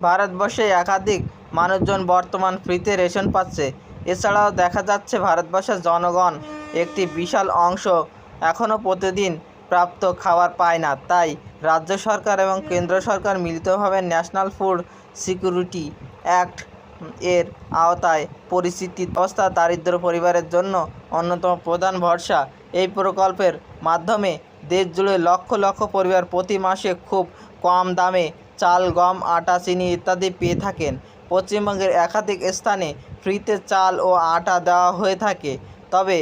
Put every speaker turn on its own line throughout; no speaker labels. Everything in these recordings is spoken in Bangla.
ভারতবর্ষে একাধিক মানুষজন বর্তমান ফ্রিতে রেশন পাচ্ছে। এছাড়াও দেখা যাচ্ছে ভারতবর্ষের জনগণ একটি বিশাল অংশ এখনও প্রতিদিন প্রাপ্ত খাবার পায় না। তাই রাজ্য সরকার এবং কেন্দ্র সরকার মিলিতভাবে ন্যাশনাল ফুড সিকিউরিটি অ্যাক্ট এর আওতায় পরিস্থিতি, অবস্থা দারিদ্র পরিবারের জন্য অন্যতম প্রধান ভরসা। এই প্রকল্পের মাধ্যমে দেশ জুড়ে লক্ষ লক্ষ পরিবার প্রতি মাসে খুব কম দামে চাল, গম, আটা, চিনি ইত্যাদি পেয়ে থাকেন। পশ্চিমবঙ্গের একাধিক স্থানে ফ্রিতে চাল ও আটা দেওয়া হয়ে থাকে। তবে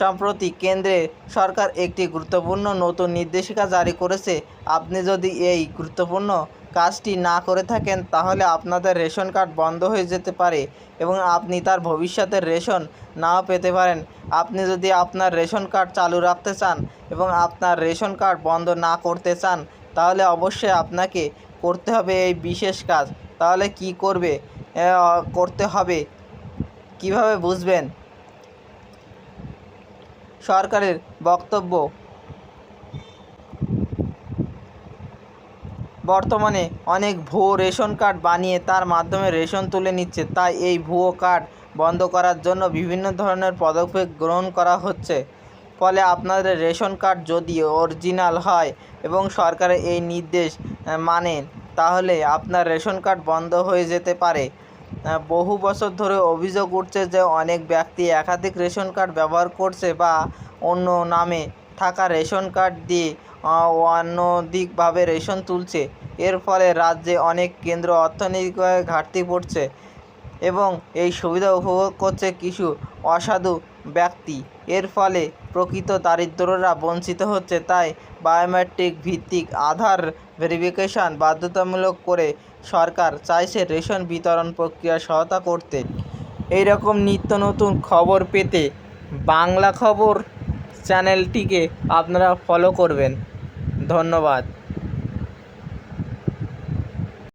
সম্প্রতি কেন্দ্রে সরকার একটি গুরুত্বপূর্ণ নতুন নির্দেশিকা জারি করেছে। আপনি যদি এই গুরুত্বপূর্ণ কাজটি না করে থাকেন, তাহলে আপনাদের রেশন কার্ড বন্ধ হয়ে যেতে পারে এবং আপনি তার ভবিষ্যতের রেশন নাও পেতে পারেন। আপনি যদি আপনার রেশন কার্ড চালু রাখতে চান এবং আপনার রেশন কার্ড বন্ধ না করতে চান তাহলে অবশ্যই আপনাকে করতে হবে এই বিশেষ কাজ। তাহলে কি করবে? করতে হবে। কীভাবে বুঝবেন? সরকারের বক্তব্য। বর্তমানে অনেক ভুয়ো রেশন কার্ড বানিয়ে তার মাধ্যমে রেশন তুলে নিচ্ছে। তাই এই ভুয়ো কার্ড বন্ধ করার জন্য বিভিন্ন ধরনের পদক্ষেপ গ্রহণ করা হচ্ছে। ফলে আপনাদের রেশন কার্ড যদি অরিজিনাল হয় এবং সরকারের এই নির্দেশ মানেন তাহলে আপনার রেশন কার্ড বন্ধ হয়ে যেতে পারে। বহু বছর ধরে অভিযোগ উঠছে যে অনেক ব্যক্তি একাধিক রেশন কার্ড ব্যবহার করছে বা অন্য নামে থাকা রেশন কার্ড দিয়ে আহ, অনধিকভাবে রেশন তুলছে। এর ফলে রাজ্যে অনেক কেন্দ্র অর্থনৈতিকভাবে ঘাটতি পড়ছে এবং এই সুবিধা উপভোগ করছে কিছু অসাধু ব্যক্তি। এর ফলে প্রকৃত দারিদ্ররা বঞ্চিত হচ্ছে, তাই বায়োমেট্রিক ভিত্তিক আধার ভেরিফিকেশন বাধ্যতামূলক করে সরকার চাইছে রেশন বিতরণ প্রক্রিয়া সহায়তা করতে। এই রকম নিত্য নতুন খবর পেতে বাংলা খবর চ্যানেলটিকে আপনারা ফলো করবেন। ধন্যবাদ।